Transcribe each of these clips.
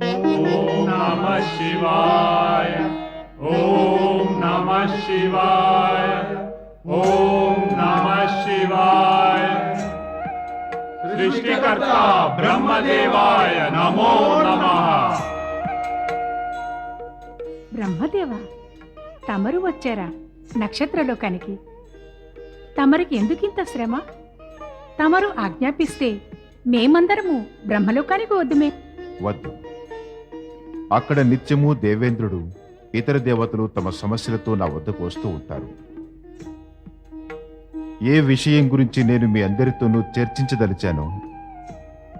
నమ శివాయ ఓం నమ శివాయ ఓం నమ శివాయ సృష్టికర్త బ్రహ్మదేవాయ నమో బ్రహ్మదేవ తమరు వచ్చారా నక్షత్రలోకానికి? తమరికి ఎందుకింత శ్రమ? తమరు ఆజ్ఞాపిస్తే మేమందరము బ్రహ్మలోకానికి వద్దుమే. వద్దు. అక్కడ నిత్యము దేవేంద్రుడు ఇతర దేవతలు తమ సమస్యలతో నా వద్దకు వస్తూ ఉంటారు. ఏ విషయం గురించి నేను మీ అందరితోనూ చర్చించదలిచానో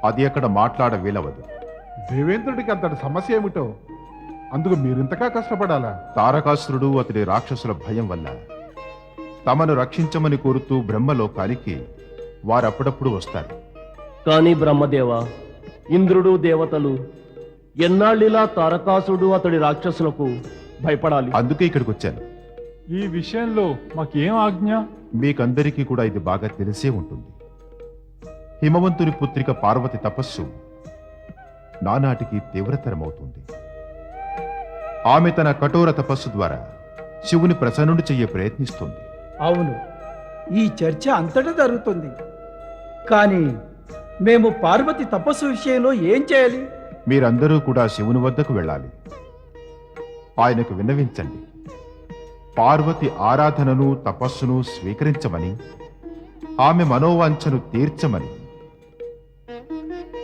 అది అక్కడ మాట్లాడ వీలవదు. దేవేంద్రుడికి అంతటి సమస్య ఏమిటో? అందుకు మీరింతగా కష్టపడాలా? తారకాసురుడు అతడి రాక్షసుల భయం వల్ల తమను రక్షించమని కోరుతూ బ్రహ్మలోకానికి వారప్పుడప్పుడు వస్తారు. కాని బ్రహ్మదేవ ఇంద్రుడు దేవతలు ఎన్నాళ్ళిలా తారకాసుడు అతడి రాక్షసులకు భయపడాలి? అందుకే ఇక్కడికి వచ్చాను. ఈ విషయంలో మాకేం ఆజ్ఞ? మీకందరికీ కూడా ఇది బాగా తెలిసే ఉంటుంది. హిమవంతుని పుత్రిక పార్వతి తపస్సు నానాటికి తీవ్రతరమవుతుంది. ఆమె తన కఠోర తపస్సు ద్వారా శివుని ప్రసన్నుడు చెయ్య ప్రయత్నిస్తుంది. అవును ఈ చర్చ అంతటా జరుగుతుంది. కానీ మేము పార్వతి తపస్సు విషయంలో ఏం చేయాలి? మీరందరూ కూడా శివుని వద్దకు వెళ్ళాలి. ఆయనకు విన్నవించండి. పార్వతి ఆరాధనను తపస్సును స్వీకరించమని ఆమె మనోవాంఛను తీర్చమని.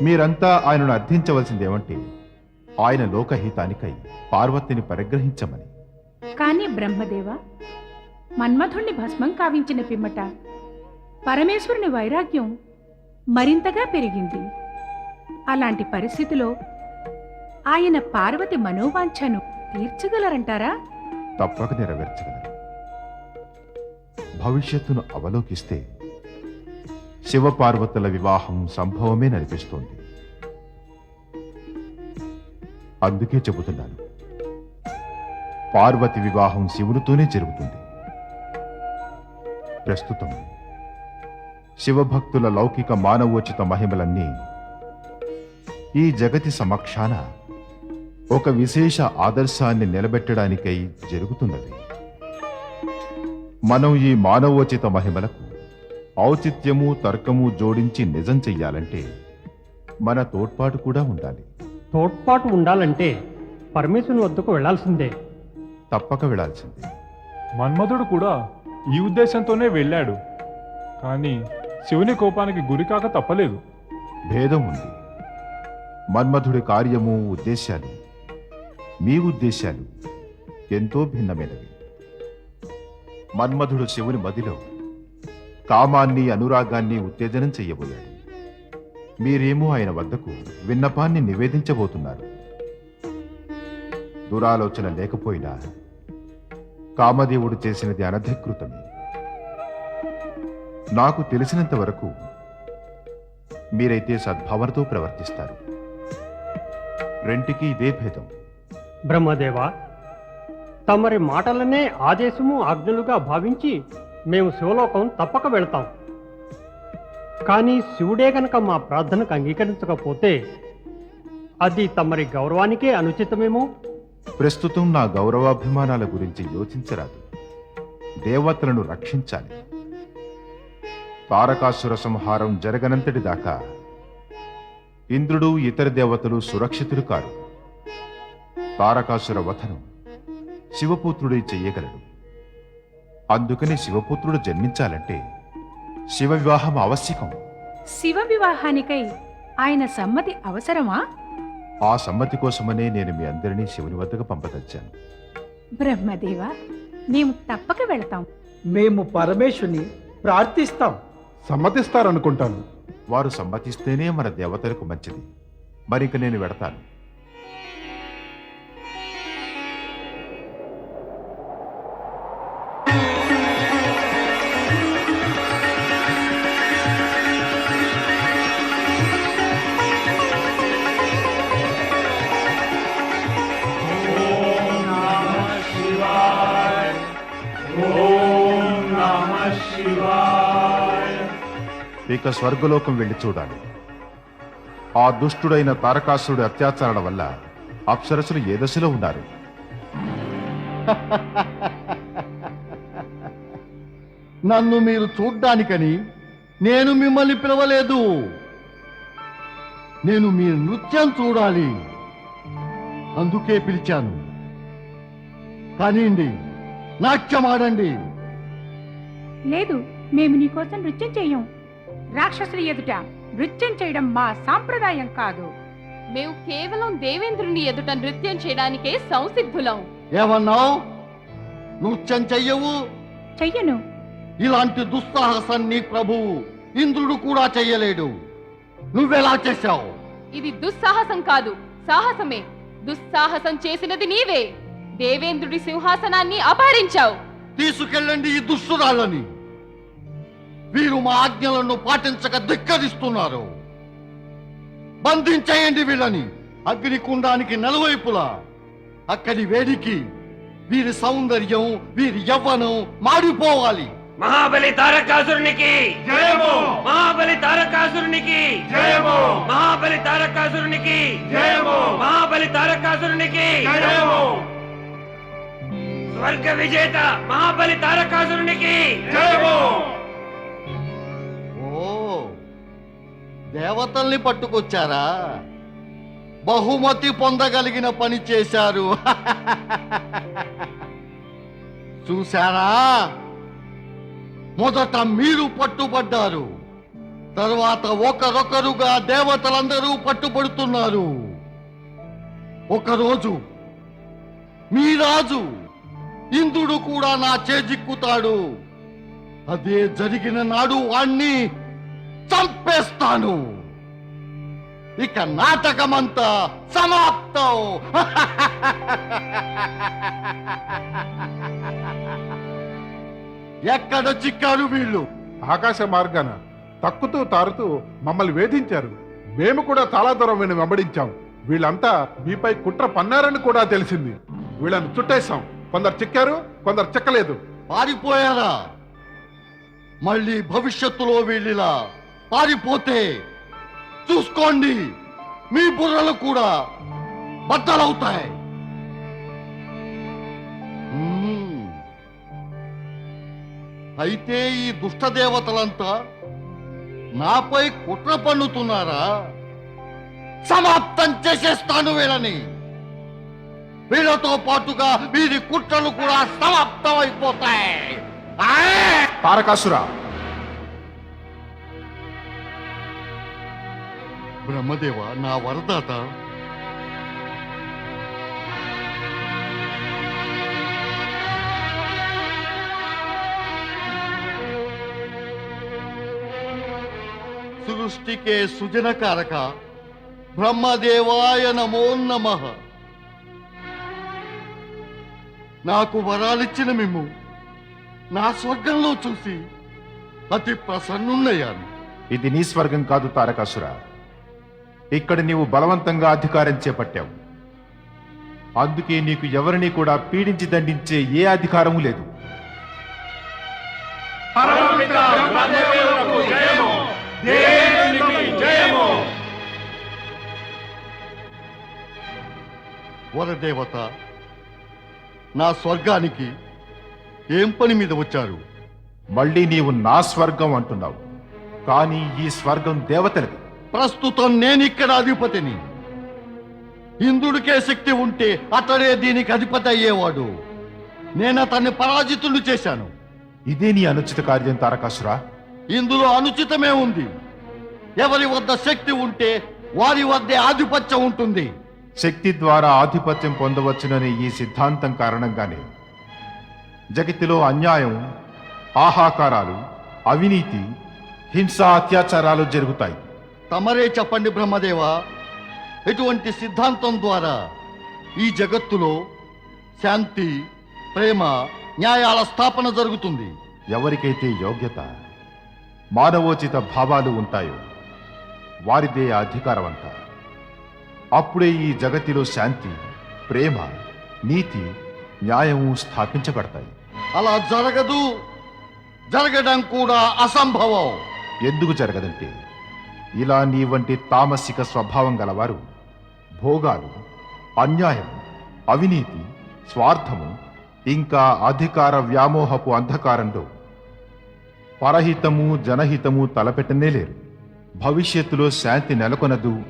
మీరంతా ఆయనను అర్థించవలసిందేమంటే ఆయన లోకహితానికై పార్వతిని పరిగ్రహించమని. కాని బ్రహ్మదేవ మన్మథుణ్ణి భస్మం కావించిన పిమ్మట పరమేశ్వరుని వైరాగ్యం మరింతగా పెరిగింది. అలాంటి పరిస్థితిలో ఆయన పార్వతి మనోవాంఛను తీర్చగలరంటారా? తప్పక నెరవేర్చగలరు. భవిష్యత్తును అవలోకిస్తే శివపార్వతుల వివాహం సంభవమే నడిపిస్తోంది. అందుకే చెబుతున్నాను. పార్వతి వివాహం శివునితోనే జరుగుతుంది. ప్రస్తుతం శివభక్తుల లౌకిక మానవోచిత మహిమలన్నీ ఈ జగతి సమక్షాన ఒక విశేష ఆదర్శాన్ని నిలబెట్టడానికై జరుగుతున్నది. మనం ఈ మానవోచిత మహిమలకు ఔచిత్యము తర్కము జోడించి నిజం చెయ్యాలంటే మన తోడ్పాటు కూడా ఉండాలి. తోడ్పాటు ఉండాలంటే పరమేశ్వరుని వద్దకు వెళ్ళాల్సిందే. తప్పక విడాల్సిందే మన్మధుడు కూడా ఈ ఉద్దేశంతోనే వెళ్ళాడు. కానీ శివుని కోపానికి గురికాక తప్పలేదు. భేదం ఉంది. మన్మధుడి కార్యము ఉద్దేశాలు మీ ఉద్దేశాలు ఎంతో భిన్నమైనవి. మన్మధుడు శివుని మదిలో కామాన్ని అనురాగాన్ని ఉత్తేజనం చెయ్యబోయాడు మీరేమో ఆయన వద్దకు విన్నపాన్ని నివేదించబోతున్నారు. దురాలోచన లేకపోయినా కామదేవుడు చేసినది అనధికృతమే. నాకు తెలిసినంత వరకు మీరైతే సద్భావనతో ప్రవర్తిస్తారు. రెంటికి ఇదే భేదం. బ్రహ్మదేవ తమరి మాటలనే ఆదేశము ఆజ్ఞలుగా భావించి మేము శివలోకం తప్పక వెళ్తాం. కానీ శివుడే గనక మా ప్రార్థనకు అంగీకరించకపోతే అది తమరి గౌరవానికే అనుచితమేమో? ప్రస్తుతం నా గౌరవాభిమానాల గురించి యోచించరాదు. దేవతలను రక్షించాలి. తారకాసుర సంహారం జరగనంతటి దాకా ఇంద్రుడు ఇతర దేవతలు సురక్షితులు కారు. తారకాసుర వధనం శివపుత్రుడే చెయ్యగలడు. అందుకని శివపుత్రుడు జన్మించాలంటే శివ వివాహం ఆవశ్యకం. శివ వివాహానికై ఆయన సమ్మతి అవసరమా? ఆ సమ్మతి కోసమనే నేను మీ అందరినీ శివుని వద్దకు పంపదలిచాను. బ్రహ్మదేవ మేము తప్పక వెళతాం. మేము పరమేశ్వరుని ప్రార్థిస్తాం. సమ్మతిస్తారనుకుంటాను. వారు సమ్మతిస్తేనే మన దేవతలకు మంచిది. మరిక నేను వెడతాను. ఇక స్వర్గలోకం వెళ్ళి చూడాలి. ఆ దుష్టుడైన తారకాసురుడి అత్యాచారాల వల్ల అప్సరసులు ఏ దశలో ఉన్నారు? నన్ను మీరు చూడ్డానికని నేను మిమ్మల్ని పిలవలేదు. నేను మీ నృత్యం చూడాలి. అందుకే పిలిచాను. కానివ్వండి నాట్యం ఆడండి. లేదు మేము నీకోసం నృత్యం చెయ్యం రాక్షసుల ఎదుట నృత్యం చేయడం మా సాంప్రదాయం కాదు. మేము కేవలం దేవేంద్రుని ఎదుట నృత్యం చేయడానికే సంసిద్ధులం. ఏమన్నావు? నృత్యం చెయ్యవు? చెయ్యను. ఇలాంటి దుస్సాహసాన్ని ప్రభువు ఇంద్రుడు కూడా చెయ్యలేడు. నువ్వెలా చేశావు? ఇది దుస్సాహసం కాదు సాహసమే. దుస్సాహసం చేసినది నీవే. దేవేంద్రుడి సింహాసనాన్ని అపహరించావు. తీసుకెళ్ళండి ఈ దుష్టురాళ్ళని. వీరు మా ఆజ్ఞలను పాటించక ధిక్కరిస్తున్నారు. బంధించేయండి వీళ్ళని. అగ్నికుండానికి నలువైపులా. అక్కడి వేడికి వీరి సౌందర్యం వీరి యవ్వనం మాడిపోవాలి. మహాబలి తారకాసురునికి జయము! మహాబలి తారకాసురునికి జయము! మహాబలి తారకాసురునికి జయము! మహాబలి తారకాసురునికి జయము! స్వర్గ విజేత మహాబలి తారకాసురునికి జయము! దేవతల్ని పట్టుకొచ్చారా? బహుమతి పొందగలిగిన పని చేశారు. చూశారా? మొదట మీరు పట్టుబడ్డారు. తర్వాత ఒకరొకరుగా దేవతలందరూ పట్టుబడుతున్నారు. ఒకరోజు మీ రాజు ఇంద్రుడు కూడా నా చేజిక్కుతాడు. అదే జరిగిన నాడు వాణ్ణి చంపేస్తాను ఇక నాటకమంతా సమాప్తం. ఎక్కడ చిక్కారు వీళ్ళు? ఆకాశ మార్గాన తక్కుతూ తారుతూ మమ్మల్ని వేధించారు. మేము కూడా చాలా దూరం వీళ్ళని వెంబడించాం. వీళ్ళంతా మీపై కుట్ర పన్నారని కూడా తెలిసింది. వీళ్ళని చుట్టేశాం. కొందరు చిక్కారు కొందరు చిక్కలేదు. పారిపోయారా? మళ్ళీ భవిష్యత్తులో వీళ్ళిలా పారిపోతే చూసుకోండి మీ బుర్రలు కూడా బద్దలవుతాయి. అయితే ఈ దుష్ట దేవతలంతా నాపై కుట్ర పన్నుతున్నారా? సమాప్తం చేసేస్తాను వీళ్ళని. వీళ్ళతో పాటుగా వీరి కుట్రలు కూడా సమాప్తం అయిపోతాయి ఆయ్! తారకాసురా బ్రహ్మదేవ నా వరదాత. సృష్టికే సుజనకారక బ్రహ్మదేవాయ నమో నమః. నాకు వరాలిచ్చిన మిమ్ము నా స్వర్గంలో చూసి అతి ప్రసన్నున్నయ్యాను. ఇది నీ స్వర్గం కాదు తారకాసురా. ఇక్కడ నీవు బలవంతంగా అధికారం చేపట్టావు. అందుకే నీకు ఎవరిని కూడా పీడించి దండించే ఏ అధికారము లేదు. పరమపిత బ్రహ్మదేవులకు జయము. దేవేంద్రునికి జయము. వరదేవత నా స్వర్గానికి ఏం పని మీద వచ్చారు? మళ్ళీ నీవు నా స్వర్గం అంటున్నావు. కానీ ఈ స్వర్గం దేవతలది. ప్రస్తుతం నేనిక్కడ అధిపతిని. ఇంద్రుడికే శక్తి ఉంటే అతడే దీనికి అధిపతి అయ్యేవాడు. నేను అతన్ని పరాజితుడు చేశాను. ఇదే నీ అనుచిత కార్యం తారకాసురా. ఇందులో అనుచితమే ఉంది. ఎవరి వద్ద శక్తి ఉంటే వారి వద్దే ఆధిపత్యం ఉంటుంది. శక్తి ద్వారా ఆధిపత్యం పొందవచ్చుననే ఈ సిద్ధాంతం కారణంగానే. జగత్తులో అన్యాయం ఆహాకారాలు అవినీతి హింస అత్యాచారాలు జరుగుతాయి. తమరే చెప్పండి బ్రహ్మదేవ? ఎటువంటి సిద్ధాంతం ద్వారా ఈ జగత్తులో శాంతి ప్రేమ న్యాయాల స్థాపన జరుగుతుంది? ఎవరికైతే యోగ్యత మానవోచిత భావాలు ఉంటాయో వారిదే ఆ అధికారం అంతా అప్పుడే ఈ జగతిలో శాంతి ప్రేమ నీతి న్యాయము స్థాపించబడతాయి. అలా జరగదు జరగడం కూడా అసంభవం. ఎందుకు జరగదంటే ఇలా నీ వంటి తామసిక స్వభావం గలవారు భోగాలు అన్యాయం అవినీతి స్వార్థము ఇంకా అధికార వ్యామోహపు అంధకారంలో పరహితము జనహితము తలపెట్టనే లేరు. భవిష్యత్తులో శాంతి నెలకొనదు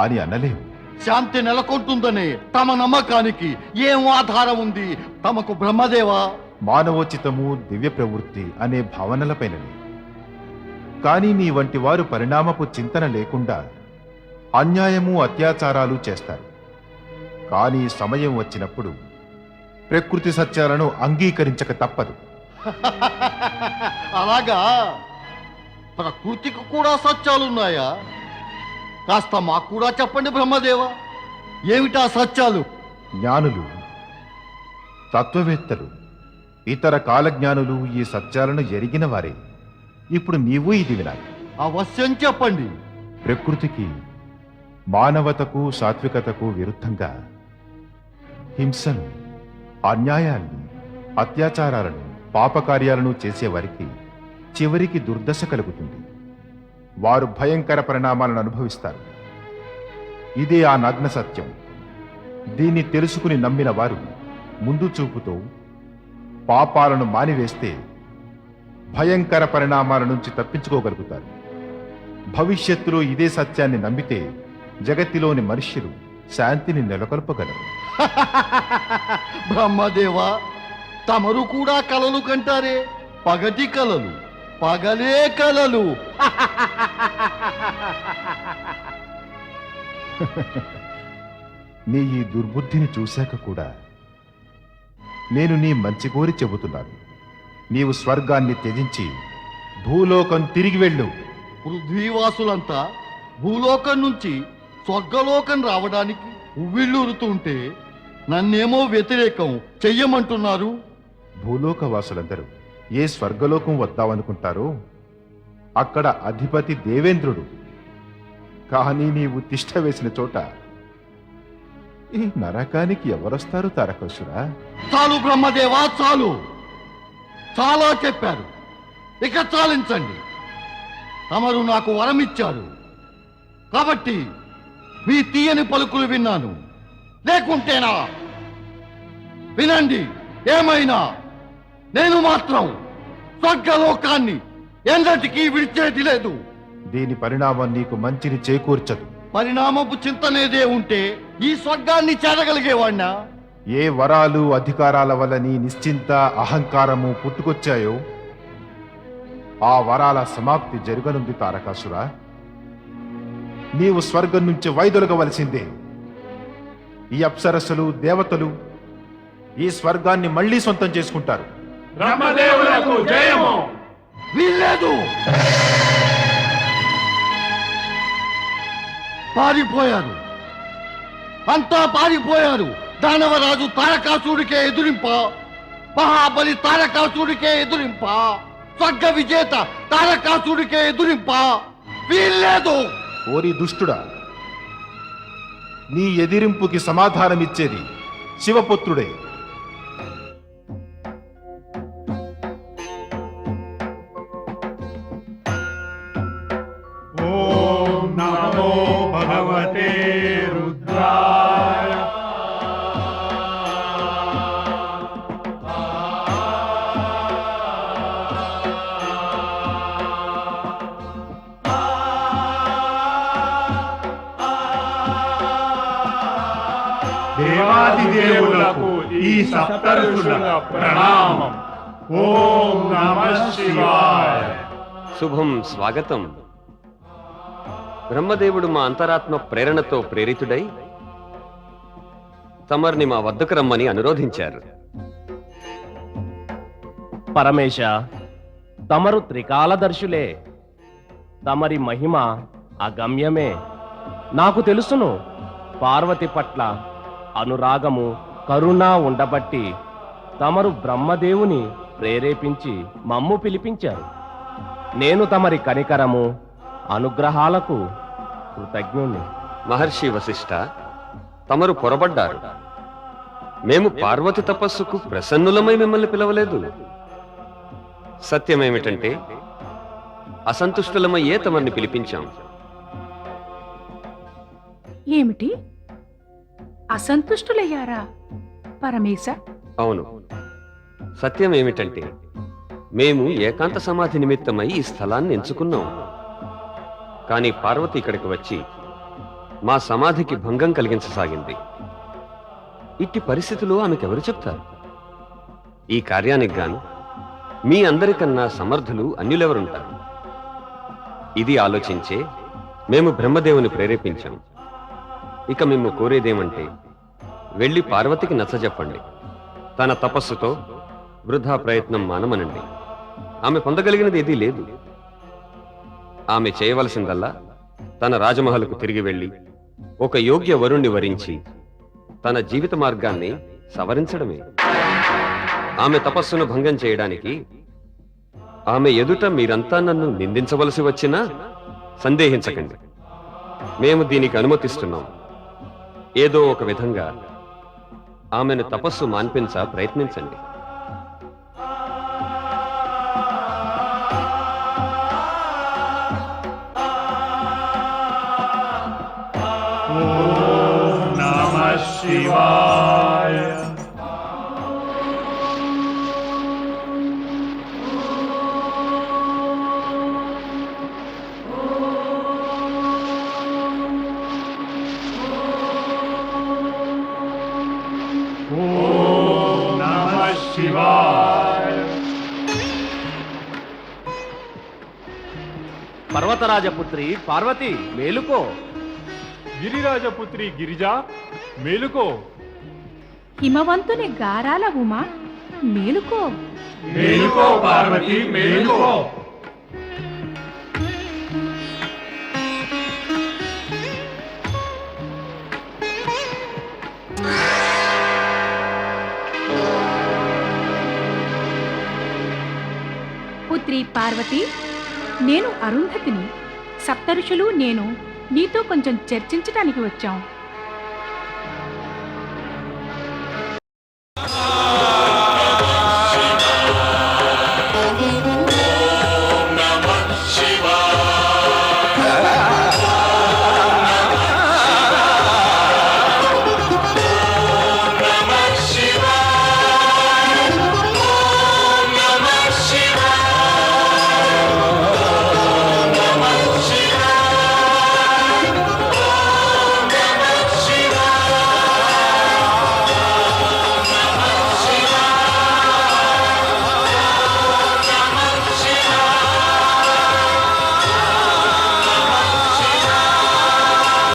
అని అనలేము శాంతి నెలకొంటుందనే తమ నమ్మకానికి ఏం ఆధారం ఉంది? తమకు బ్రహ్మదేవా? మానవోచితము దివ్య ప్రవృత్తి అనే భావనలపైననే కానీ నీ వంటి వారు పరిణామపు చింతన లేకుండా అన్యాయము అత్యాచారాలు చేస్తారు. కానీ సమయం వచ్చినప్పుడు ప్రకృతి సత్యాలను అంగీకరించక తప్పదు. అలాగా? ప్రకృతికి కూడా సత్యాలున్నాయా? కాస్త మాకు కూడా చెప్పండి బ్రహ్మదేవా. ఏమిటా సత్యాలు? జ్ఞానులు తత్వవేత్తలు ఇతర కాలజ్ఞానులు ఈ సత్యాలను ఎరిగిన వారే. ఇప్పుడు నీవు ఇది వినాలి. అవశ్యం చెప్పండి. ప్రకృతికి మానవతకు సాత్వికతకు విరుద్ధంగా హింసను అన్యాయాన్ని అత్యాచారాలను పాపకార్యాలను చేసేవారికి చివరికి దుర్దశ కలుగుతుంది. వారు భయంకర పరిణామాలను అనుభవిస్తారు. ఇదే ఆ నగ్న సత్యం. దీన్ని తెలుసుకుని నమ్మిన వారు ముందు చూపుతో పాపాలను మానివేస్తే భయంకర పరిణామాల నుంచి తప్పించుకోగలుగుతారు. భవిష్యత్తులో ఇదే సత్యాన్ని నమ్మితే జగత్తులోని మనుష్యులు శాంతిని నెలకొల్పగలరు. బ్రహ్మదేవా తమరు కూడా కలలు కంటారే. పగటి కలలు పగలే కలలు. నీ ఈ దుర్బుద్ధిని చూశాక కూడా నేను నీ మంచి కోరి చెబుతున్నాను. నీవు స్వర్గాన్ని త్యజించి భూలోకం తిరిగి వెళ్ళు. పృథ్వీవాసులంతా భూలోకం నుంచి స్వర్గలోకం రావడానికి ఉవ్విళ్ళూరుతుంటే నన్నేమో వ్యతిరేకం చెయ్యమంటున్నారు. భూలోక వాసులందరూ ఏ స్వర్గలోకం వద్దామనుకుంటారో అక్కడ అధిపతి దేవేంద్రుడు. కానీ నీవు తిష్ట వేసిన చోట ఈ నరకానికి ఎవరొస్తారు తారకసురా చాలు బ్రహ్మదేవా చాలు! చాలా చెప్పారు. ఇక చాలించండి. తమరు నాకు వరమిచ్చారు. కాబట్టి మీ తీయని పలుకులు విన్నాను. లేకుంటేనా? వినండి ఏమైనా? నేను మాత్రం స్వర్గలోకాన్ని ఎన్నటికీ విడిచేది లేదు. దీని పరిణామం నీకు మంచిని చేకూర్చదు. పరిణామపు చింతనేదే ఉంటే ఈ స్వర్గాన్ని చేరగలిగేవాణ్ణా? ఏ వరాలు అధికారాల వల్ల నీ నిశ్చింత అహంకారము పుట్టుకొచ్చాయో ఆ వరాల సమాప్తి జరగనుంది తారకాసురా. నీవు స్వర్గం నుంచి వైదొలగవలసిందే. ఈ అప్సరస్సులు దేవతలు ఈ స్వర్గాన్ని మళ్ళీ సొంతం చేసుకుంటారు. పారిపోయారు. అంతా పారిపోయారు. దానవరాజు తారకాసుడికే ఎదురింప మహాబలి తారకాసుడికే ఎదురింప స్వర్గ విజేత తారకాసుడికే ఎదురింప. వీల్లేదు! ఓరి దుష్టుడా నీ ఎదిరింపుకి సమాధానమిచ్చేది శివపుత్రుడే. ఈ సప్తరుషుల ప్రణామం. ఓం నమ శివాయ. శుభం స్వాగతం. బ్రహ్మదేవుడు మా అంతరాత్మ ప్రేరణతో ప్రేరితుడై తమర్ని మా వద్దకు రమ్మని అనురోధించారు. పరమేశ తమరు త్రికాలదర్శులే. తమరి మహిమ అగమ్యమే. నాకు తెలుసును పార్వతి పట్ల అనురాగము కరుణ ఉండబట్టి తమరు బ్రహ్మదేవుని ప్రేరేపించి మమ్ము పిలిపించారు. నేను తమరి కనికరము అనుగ్రహాలకు కృతజ్ఞుణ్ణి. మహర్షి వశిష్ఠ తమరు పొరబడ్డారు. మేము పార్వతి తపస్సుకు ప్రసన్నులమై మిమ్మల్ని పిలవలేదు. సత్యమేమిటంటే అసంతుష్టులమయ్యే తమర్ని పిలిపించాం. ఏమిటి? అసంతుష్టులయ్యారా పరమేశ? అవును. సత్యం ఏమిటంటే మేము ఏకాంత సమాధి నిమిత్తమై ఈ స్థలాన్ని ఎంచుకున్నాం. కానీ పార్వతి ఇక్కడికి వచ్చి మా సమాధికి భంగం కలిగించసాగింది. ఇట్టి పరిస్థితులు ఆమెకెవరు చెప్తారు? ఈ కార్యానికి గాను మీ అందరికన్నా సమర్థులు అన్యులెవరుంటారు? ఇది ఆలోచించే మేము బ్రహ్మదేవుని ప్రేరేపించాం. ఇక మేము కోరేదేమంటే వెళ్ళి పార్వతికి నచ్చజెప్పండి. తన తపస్సుతో వృధా ప్రయత్నం మానమనండి. ఆమె పొందగలిగినది ఏదీ లేదు. ఆమె చేయవలసిందల్లా తన రాజమహల్కు తిరిగి వెళ్ళి ఒక యోగ్య వరుణ్ణి వరించి తన జీవిత మార్గాన్ని సవరించడమే. ఆమె తపస్సును భంగం చేయడానికి ఆమె ఎదుట మీరంతా నన్ను నిందించవలసి వచ్చినా సందేహించకండి. మేము దీనికి అనుమతిస్తున్నాం. ఏదో ఒక విధంగా ఆమెను తపస్సు మాన్పించ ప్రయత్నించండి. శివా పర్వతరాజపుత్రి పార్వతి మేలుకో. గిరిరాజపుత్రి గిరిజా మేలుకో. హిమవంతుని గారాల ఉమా మేలుకో. మేలుకో పార్వతి మేలుకో. పుత్రి పార్వతి నేను అరుంధతిని. సప్తరుషులు నేను నీతో కొంచెం చర్చించడానికి వచ్చాం.